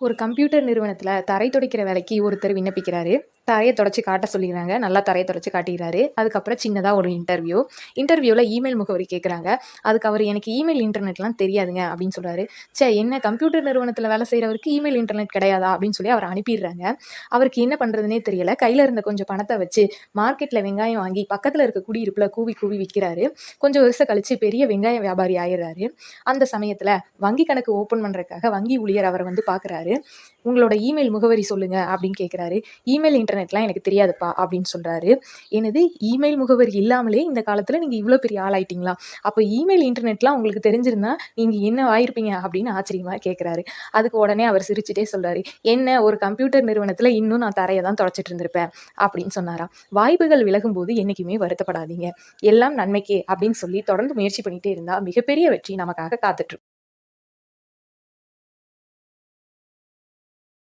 ஒரு கம்ப்யூட்டர் நிறுவனத்தில் தரை துடைக்கிற வேலைக்கு ஒருத்தர் விண்ணப்பிக்கிறாரு. தரையை தொடச்சி காட்ட சொல்லிடுறாங்க நல்லா தரையை தொடச்சி காட்டிடுறாரு அதுக்கப்புறம் சின்னதாக ஒரு இன்டர்வியூ இன்டர்வியூவில் இமெயில் முகவரி கேட்குறாங்க அதுக்கு அவர் எனக்கு இமெயில் இன்டர்நெட்லாம் தெரியாதுங்க அப்படின்னு சொல்கிறாரு சே என்ன கம்ப்யூட்டர் நிறுவனத்தில் வேலை செய்கிறவருக்கு இமெயில் இன்டர்நெட் கிடையாதா? அப்படின்னு சொல்லி அவர் அனுப்பிடுறாங்க. அவருக்கு என்ன பண்ணுறதுனே தெரியல. கையில் இருந்த கொஞ்சம் பணத்தை வச்சு மார்க்கெட்டில் வெங்காயம் வாங்கி பக்கத்தில் இருக்க குடியிருப்பில் கூவி கூவி விற்கிறாரு கொஞ்சம் வருஷம் கழித்து பெரிய வெங்காய வியாபாரி ஆயிடுறாரு. அந்த சமயத்தில் வங்கி கணக்கு ஓப்பன் பண்ணுறதுக்காக வங்கி ஊழியர் அவரை வந்து பார்க்குறாரு உங்களோட இமெயில் முகவரி சொல்லுங்கள் அப்படின்னு கேட்குறாரு இமெயில் இன்டர்நெட்லாம் எனக்கு தெரியாதுப்பா அப்படின்னு சொல்கிறாரு எனது இமெயில் முகவரி இல்லாமலே இந்த காலத்தில் நீங்கள் இவ்வளோ பெரிய ஆளாயிட்டீங்களா அப்போ இமெயில் இன்டர்நெட்லாம் உங்களுக்கு தெரிஞ்சிருந்தா நீங்கள் என்ன ஆயிருப்பீங்க அப்படின்னு ஆச்சரியமாக கேட்குறாரு அதுக்கு உடனே அவர் சிரிச்சுட்டே சொல்கிறாரு என்ன ஒரு கம்ப்யூட்டர் நிறுவனத்தில் இன்னும் நான் தரையை தான் தொடச்சிட்டு இருந்திருப்பேன் அப்படின்னு சொன்னாராம். வாய்ப்புகள் விலகும்போது என்றைக்குமே வருத்தப்படாதீங்க. எல்லாம் நன்மைக்கே அப்படின்னு சொல்லி தொடர்ந்து முயற்சி பண்ணிகிட்டே இருந்தால் மிகப்பெரிய வெற்றி நமக்காக காத்துட்ருக்கு